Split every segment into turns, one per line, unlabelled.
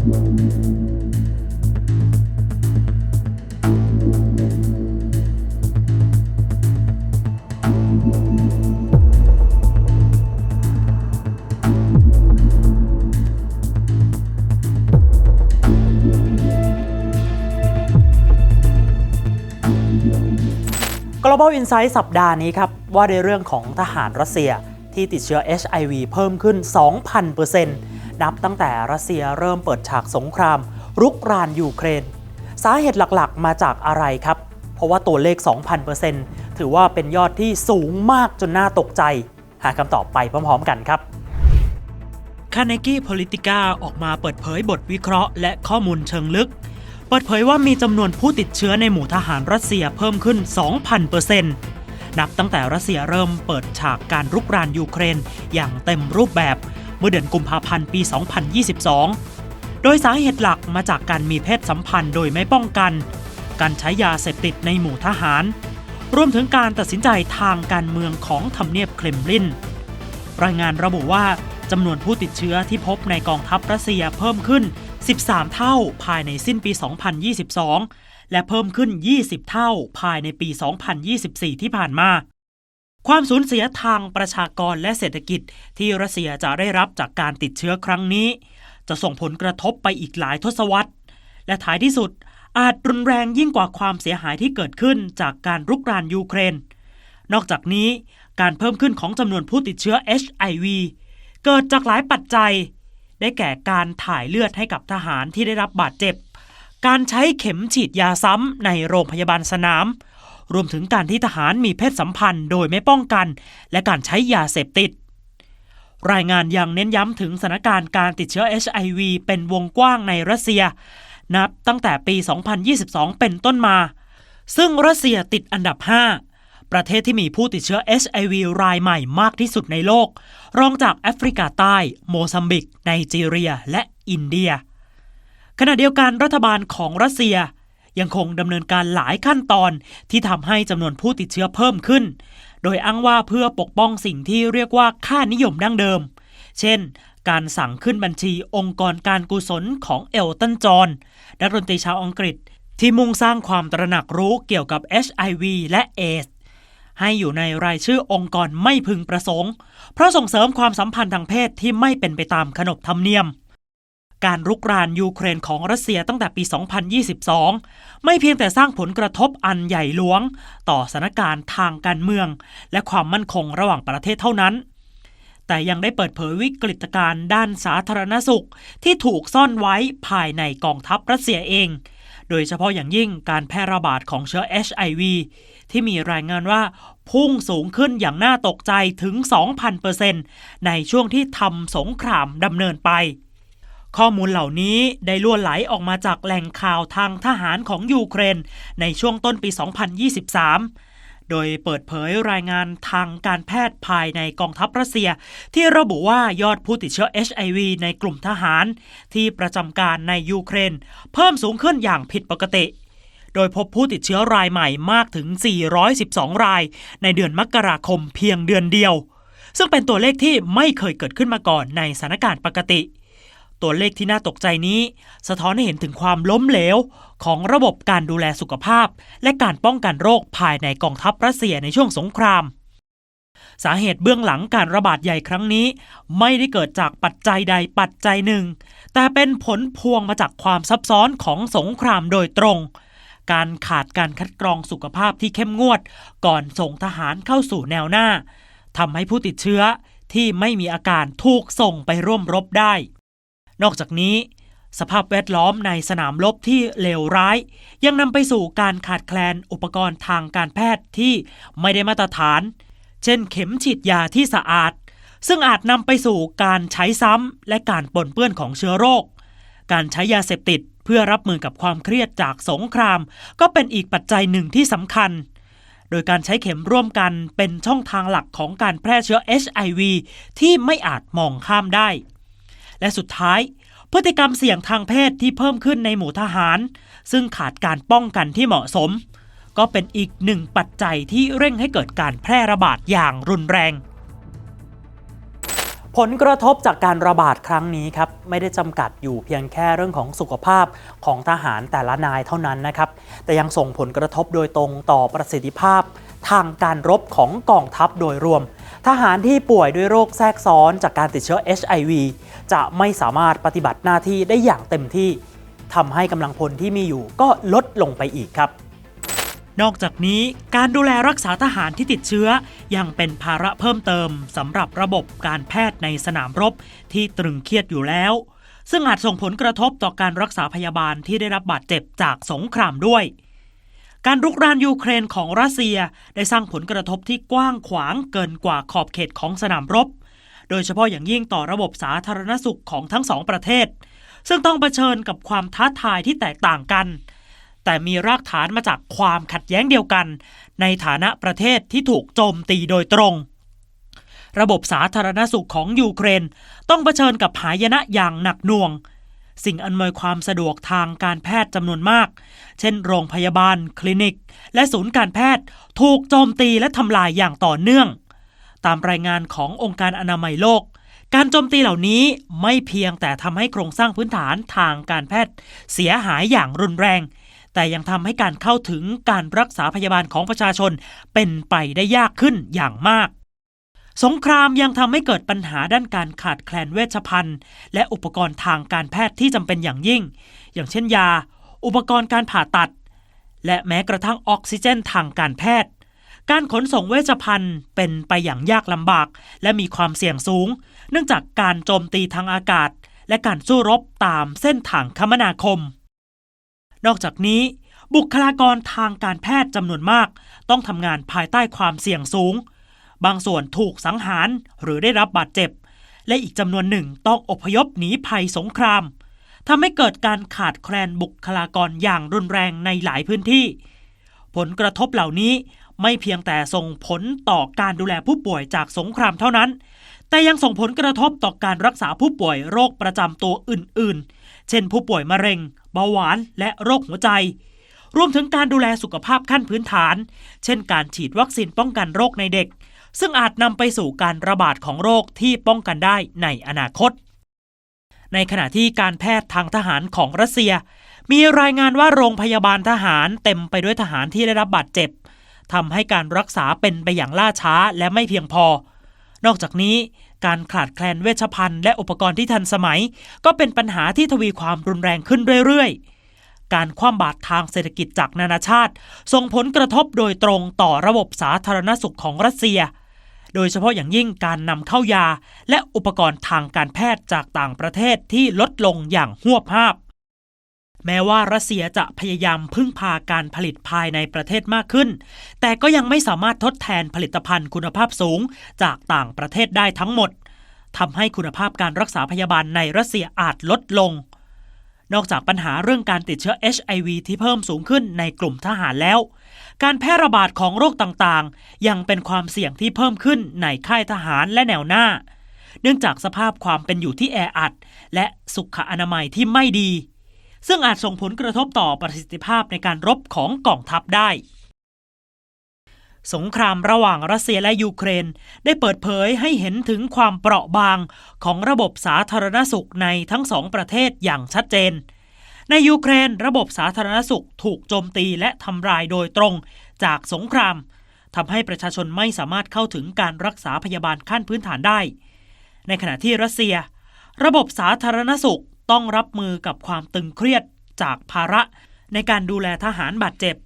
Global Insight สัปดาห์นี้ครับ ว่าในเรื่องของทหารรัสเซียที่ติดเชื้อ HIV เพิ่มขึ้น 2,000% นับตั้งแต่รัสเซียเริ่มเปิดฉากสงคราม รุกรานยูเครน สาเหตุหลักๆ มาจากอะไรครับ เพราะว่าตัวเลข 2,000%ถือว่าเป็นยอดที่สูงมากจนน่าตกใจ หาคำตอบไปพร้อมๆกันครับคาเนกี้ Politica ออกมาเปิดเผยบทวิเคราะห์และข้อมูลเชิงลึก เปิดเผยว่ามีจำนวนผู้ติดเชื้อในหมู่ทหารรัสเซียเพิ่มขึ้น 2,000%นับตั้งแต่รัสเซียเริ่มเปิดฉากการรุกรานยูเครนอย่างเต็มรูปแบบ เมื่อเดือนกุมภาพันธ์ปี 2022 โดยสาเหตุหลักมาจากการมีเพศสัมพันธ์โดยไม่ป้องกัน การใช้ยาเสพติดในหมู่ทหาร รวมถึงการตัดสินใจทางการเมืองของทำเนียบเครมลิน รายงานระบุว่าจำนวนผู้ติดเชื้อที่พบในกองทัพรัสเซียเพิ่มขึ้น 13 เท่าภายในสิ้นปี 2022 และเพิ่มขึ้น 20 เท่าภายในปี 2024 ที่ผ่านมา ความสูญเสียทางประชากรและเศรษฐกิจที่รัสเซียจะได้รับจากการติดเชื้อครั้งนี้ จะส่งผลกระทบไปอีกหลายทศวรรษ และท้ายที่สุดอาจรุนแรงยิ่งกว่าความเสียหายที่เกิดขึ้นจากการรุกรานยูเครน นอกจากนี้การเพิ่มขึ้นของจำนวนผู้ติดเชื้อ HIV เกิดจากหลายปัจจัย ได้แก่การถ่ายเลือดให้กับทหารที่ได้รับบาดเจ็บ การใช้เข็มฉีดยาซ้ำในโรงพยาบาลสนาม รวมถึงการที่ทหารมีเพศสัมพันธ์โดยไม่ป้องกัน และการใช้ยาเสพติด รายงานยังเน้นย้ำถึงสถานการณ์การติดเชื้อ HIV เป็นวงกว้างในรัสเซีย นับตั้งแต่ปี 2022 เป็นต้นมา ซึ่งรัสเซียติดอันดับ 5 ประเทศที่มีผู้ติดเชื้อ HIV รายใหม่มากที่สุดในโลก รองจากแอฟริกาใต้ โมซัมบิกไนจีเรีย และอินเดีย ขณะเดียวกันรัฐบาลของรัสเซีย ยังคงดำเนินการหลายขั้นตอนที่ทำให้จำนวนผู้ติดเชื้อเพิ่มขึ้น โดยอ้างว่าเพื่อปกป้องสิ่งที่เรียกว่าค่านิยมดั้งเดิม เช่น การสั่งขึ้นบัญชีองค์กรการกุศลของเอลตันจอนนักดนตรีชาวอังกฤษ ที่มุ่งสร้างความตระหนักรู้เกี่ยวกับ HIV และเอสให้อยู่ในรายชื่อองค์กรไม่พึงประสงค์ เพราะส่งเสริมความสัมพันธ์ทางเพศที่ไม่เป็นไปตามขนบธรรมเนียม การรุกรานยูเครนของรัสเซียตั้งแต่ปี 2022 ไม่เพียงแต่สร้างผลกระทบอันใหญ่หลวง ต่อสถานการณ์ทางการเมือง และความมั่นคงระหว่างประเทศเท่านั้น แต่ยังได้เปิดเผยวิกฤตการณ์ด้านสาธารณสุขที่ถูกซ่อนไว้ภายในกองทัพรัสเซียเอง โดยเฉพาะอย่างยิ่งการแพร่ระบาดของเชื้อ HIV ที่มีรายงานว่าพุ่งสูงขึ้นอย่างน่าตกใจถึง 2,000%ในช่วงที่ทำสงครามดำเนินไป ข้อมูลเหล่านี้ได้ล่วนไหลออกมาจากแหล่งข่าวทางทหารของยูเครน ในช่วงต้นปี 2023 โดยเปิดเผยรายงานทางการแพทย์ภายในกองทัพรัสเซีย ที่ระบุว่ายอดผู้ติดเชื้อ HIV ในกลุ่มทหาร ที่ประจำการในยูเครน เพิ่มสูงขึ้นอย่างผิดปกติโดยพบผู้ติดเชื้อรายใหม่มากถึง 412 ราย ในเดือนมกราคมเพียงเดือนเดียว ซึ่งเป็นตัวเลขที่ไม่เคยเกิดขึ้นมาก่อนในสถานการณ์ปกติ ตัวเลขที่น่าตกใจนี้ สะท้อนให้เห็นถึงความล้มเหลว ของระบบการดูแลสุขภาพ และการป้องกันโรคภายในกองทัพรัสเซียในช่วงสงคราม สาเหตุเบื้องหลังการระบาดใหญ่ครั้งนี้ ไม่ได้เกิดจากปัจจัยใดปัจจัยหนึ่ง แต่เป็นผลพวงมาจากความซับซ้อนของสงครามโดยตรง การขาดการคัดกรองสุขภาพที่เข้มงวด ก่อนส่งทหารเข้าสู่แนวหน้าทำให้ผู้ติดเชื้อที่ไม่มีอาการถูกส่งไปร่วมรบได้ นอกจากนี้ สภาพแวดล้อมในสนามรบที่เลวร้าย ยังนำไปสู่การขาดแคลนอุปกรณ์ทางการแพทย์ที่ไม่ได้มาตรฐาน เช่นเข็มฉีดยาที่สะอาด ซึ่งอาจนำไปสู่การใช้ซ้ำและการปนเปื้อนของเชื้อโรค การใช้ยาเสพติดเพื่อรับมือกับความเครียดจากสงคราม ก็เป็นอีกปัจจัยหนึ่งที่สำคัญ โดยการใช้เข็มร่วมกันเป็นช่องทางหลักของการแพร่เชื้อ HIV ที่ไม่อาจมองข้ามได้ และสุดท้าย พฤติกรรมเสี่ยงทางเพศที่เพิ่มขึ้นในหมู่ทหาร ซึ่งขาดการป้องกันที่เหมาะสม ก็เป็นอีกหนึ่งปัจจัยที่เร่งให้เกิดการแพร่ระบาดอย่างรุนแรง ผลกระทบจากการระบาดครั้งนี้ครับไม่ได้จำกัดอยู่เพียงแค่เรื่องของสุขภาพของทหารแต่ละนายเท่านั้นนะครับ แต่ยังส่งผลกระทบโดยตรงต่อประสิทธิภาพ ทางการรบของกองทัพโดยรวม ทหารที่ป่วยด้วยโรคแทรกซ้อนจากการติดเชื้อ HIV จะไม่สามารถปฏิบัติหน้าที่ได้อย่างเต็มที่ทำให้กำลังพลที่มีอยู่ก็ลดลงไปอีกครับ นอกจากนี้การดูแลรักษาทหารที่ติดเชื้อ ยังเป็นภาระเพิ่มเติมสำหรับระบบการแพทย์ในสนามรบที่ตรึงเครียดอยู่แล้ว ซึ่งอาจส่งผลกระทบต่อการรักษาพยาบาลที่ได้รับบาดเจ็บจากสงครามด้วย การรุกรานยูเครนของรัสเซียได้สร้างผลกระทบที่กว้างขวางเกินกว่าขอบเขตของสนามรบ โดยเฉพาะอย่างยิ่งต่อระบบสาธารณสุขของทั้งสองประเทศ ซึ่งต้องเผชิญกับความท้าทายที่แตกต่างกัน แต่มีรากฐานมาจากความขัดแย้งเดียวกัน ในฐานะประเทศที่ถูกโจมตีโดยตรง ระบบสาธารณสุขของยูเครน ต้องเผชิญกับหายนะอย่างหนักหน่วง สิ่งอำนวยความสะดวกทางการแพทย์จำนวนมาก เช่น โรงพยาบาล คลินิก และศูนย์การแพทย์ ถูกโจมตีและทำลายอย่างต่อเนื่อง ตามรายงานขององค์การอนามัยโลก การโจมตีเหล่านี้ไม่เพียงแต่ทำให้โครงสร้างพื้นฐานทางการแพทย์ เสียหายอย่างรุนแรง แต่ยังทำให้การเข้าถึงการรักษาพยาบาลของประชาชนเป็นไปได้ยากขึ้นอย่างมาก สงครามยังทำให้เกิดปัญหาด้านการขาดแคลนเวชภัณฑ์ และอุปกรณ์ทางการแพทย์ที่จำเป็นอย่างยิ่ง อย่างเช่นยา อุปกรณ์การผ่าตัด และแม้กระทั่งออกซิเจนทางการแพทย์ การขนส่งเวชภัณฑ์เป็นไปอย่างยากลำบาก และมีความเสี่ยงสูง เนื่องจากการโจมตีทางอากาศ และการสู้รบตามเส้นทางคมนาคม นอกจากนี้ บุคลากรทางการแพทย์จำนวนมาก ต้องทำงานภายใต้ความเสี่ยงสูง บางส่วนถูกสังหารหรือได้รับบาดเจ็บ และอีกจำนวนหนึ่งต้องอพยพหนีภัยสงครามทำให้เกิดการขาดแคลนบุคลากรอย่างรุนแรงในหลายพื้นที่ ผลกระทบเหล่านี้ไม่เพียงแต่ส่งผลต่อการดูแลผู้ป่วยจากสงครามเท่านั้น แต่ยังส่งผลกระทบต่อการรักษาผู้ป่วยโรคประจำตัวอื่นๆ เช่นผู้ป่วยมะเร็ง เบาหวาน และโรคหัวใจ รวมถึงการดูแลสุขภาพขั้นพื้นฐาน เช่นการฉีดวัคซีนป้องกันโรคในเด็ก ซึ่งอาจนำไปสู่การระบาดของโรคที่ป้องกันได้ในอนาคต ในขณะที่การแพทย์ทางทหารของรัสเซีย มีรายงานว่าโรงพยาบาลทหารเต็มไปด้วยทหารที่ได้รับบาดเจ็บทำให้การรักษาเป็นไปอย่างล่าช้าและไม่เพียงพอ นอกจากนี้การขาดแคลนเวชภัณฑ์และอุปกรณ์ที่ทันสมัย ก็เป็นปัญหาที่ทวีความรุนแรงขึ้นเรื่อยๆ การคว่ำบาตรทางเศรษฐกิจจากนานาชาติ ส่งผลกระทบโดยตรงต่อระบบสาธารณสุขของรัสเซีย โดยเฉพาะอย่างยิ่งการนำเข้ายา และอุปกรณ์ทางการแพทย์จากต่างประเทศที่ลดลงอย่างหัวภาพ แม้ว่ารัสเซียจะพยายามพึ่งพาการผลิตภายในประเทศมากขึ้น แต่ก็ยังไม่สามารถทดแทนผลิตภัณฑ์คุณภาพสูงจากต่างประเทศได้ทั้งหมดทำให้คุณภาพการรักษาพยาบาลในรัสเซียอาจลดลง นอกจากปัญหาเรื่องการติดเชื้อ HIV ที่เพิ่มสูงขึ้นในกลุ่มทหารแล้ว การแพร่ระบาดของโรคต่างๆ ยังเป็นความเสี่ยงที่เพิ่มขึ้นในค่ายทหารและแนวหน้า เนื่องจากสภาพความเป็นอยู่ที่แออัด และสุขอนามัยที่ไม่ดี ซึ่งอาจส่งผลกระทบต่อประสิทธิภาพในการรบของกองทัพได้ สงครามระหว่างรัสเซียและยูเครน ได้เปิดเผยให้เห็นถึงความเปราะบางของระบบสาธารณสุขในทั้งสองประเทศอย่างชัดเจน ในยูเครนระบบสาธารณสุขถูกโจมตีและทำลายโดยตรงจากสงครามทำให้ประชาชนไม่สามารถเข้าถึงการรักษาพยาบาลขั้นพื้นฐานได้ ในขณะที่รัสเซีย ระบบสาธารณสุขต้องรับมือกับความตึงเครียดจากภาระในการดูแลทหารบาดเจ็บ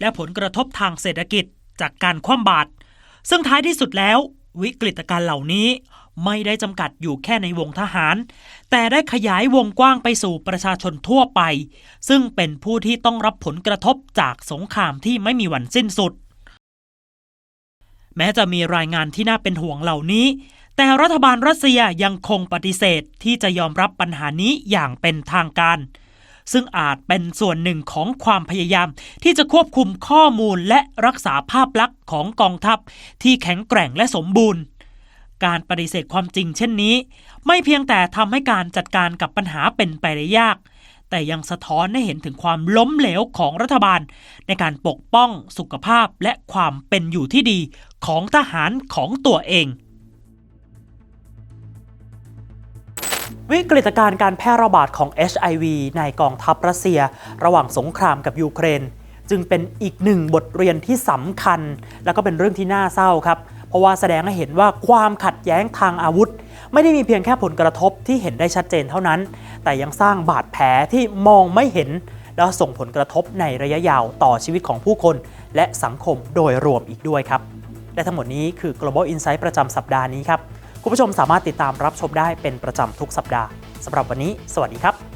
และผลกระทบทางเศรษฐกิจจากการคว่ำบาตรซึ่งท้ายที่สุดแล้ว วิกฤตการณ์เหล่านี้ ไม่ได้จำกัดอยู่แค่ในวงทหาร แต่ได้ขยายวงกว้างไปสู่ประชาชนทั่วไป ซึ่งเป็นผู้ที่ต้องรับผลกระทบจากสงครามที่ไม่มีวันสิ้นสุด แม้จะมีรายงานที่น่าเป็นห่วงเหล่านี้ แต่รัฐบาลรัสเซียยังคงปฏิเสธที่จะยอมรับปัญหานี้อย่างเป็นทางการซึ่งอาจเป็นส่วนหนึ่งของความพยายาม ที่จะควบคุมข้อมูลและรักษาภาพลักษณ์ของกองทัพ ที่แข็งแกร่งและสมบูรณ์ การปฏิเสธความจริงเช่นนี้ ไม่เพียงแต่ทำให้การจัดการกับปัญหาเป็นไปได้ยาก แต่ยังสะท้อนให้เห็นถึงความล้มเหลวของรัฐบาล ในการปกป้องสุขภาพและความเป็นอยู่ที่ดีของทหารของตัวเองวิกฤตการณ์การแพร่ระบาดของ HIV ในกองทัพรัสเซีย ระหว่างสงครามกับยูเครน จึงเป็นอีกหนึ่งบทเรียนที่สำคัญ และก็เป็นเรื่องที่น่าเศร้าครับ เพราะว่าแสดงให้เห็นว่าความขัดแย้งทางอาวุธ ไม่ได้มีเพียงแค่ผลกระทบที่เห็นได้ชัดเจนเท่านั้น แต่ยังสร้างบาดแผลที่มองไม่เห็น แล้วส่งผลกระทบในระยะยาวต่อชีวิตของผู้คน และสังคมโดยรวมอีกด้วยครับและทั้งหมดนี้คือ global insight ประจำสัปดาห์นี้ครับคุณผู้ชมสามารถติดตามรับชมได้เป็นประจำทุกสัปดาห์สำหรับวันนี้ สวัสดีครับ